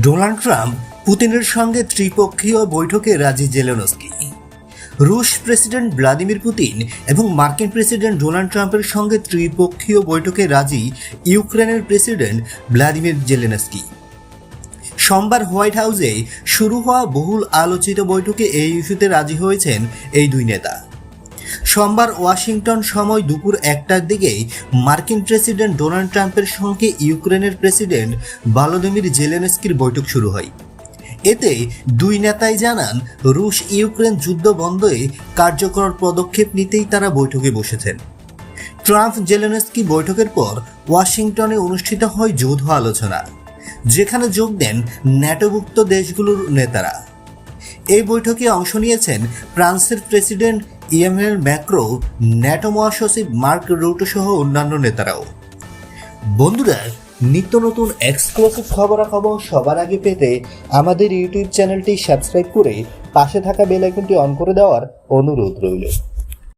Donald Trump পুতিনের সঙ্গে ত্রিপক্ষীয় বৈঠকে রাজি জেলেনস্কি। রুশ প্রেসিডেন্ট ভ্লাদিমির পুতিন এবং মার্কিন প্রেসিডেন্ট ডোনাল্ড ট্রাম্পের সঙ্গে ত্রিপক্ষীয় বৈঠকে রাজি ইউক্রেনের প্রেসিডেন্ট ভ্লাদিমির জেলেনস্কি। সোমবার হোয়াইট হাউসে শুরু হওয়া বহুল আলোচিত বৈঠকে এই ইস্যুতে রাজি হয়েছেন এই দুই নেতা। সোমবার ওয়াশিংটন সময় দুপুর একটার দিকে মার্কিন প্রেসিডেন্ট ডোনাল্ড ট্রাম্পের সঙ্গে ইউক্রেনের প্রেসিডেন্ট ভলোদিমির জেলেনস্কির বৈঠক শুরু হয়। এতে দুই নেতাই জানান রুশ ইউক্রেন যুদ্ধ বন্ধে কার্যকর পদক্ষেপ নিতেই তারা বৈঠকে বসেছেন। ট্রাম্প জেলেনস্কি বৈঠকের পর ওয়াশিংটনে অনুষ্ঠিত হয় যৌথ আলোচনা, যেখানে যোগ দেন ন্যাটোভুক্ত দেশগুলোর নেতারা। এই বৈঠকে অংশ নিয়েছেন ফ্রান্সের প্রেসিডেন্ট ইএমএল, ম্যাক্রো ন্যাটো মহাসচিব মার্ক রুটো সহ অন্যান্য নেতারাও। বন্ধুরা, নিত্য নতুন এক্সক্লুসিভ খবরাখবর সবার আগে পেতে আমাদের ইউটিউব চ্যানেলটি সাবস্ক্রাইব করে পাশে থাকা বেল আইকনটি অন করে দেওয়ার অনুরোধ রইল।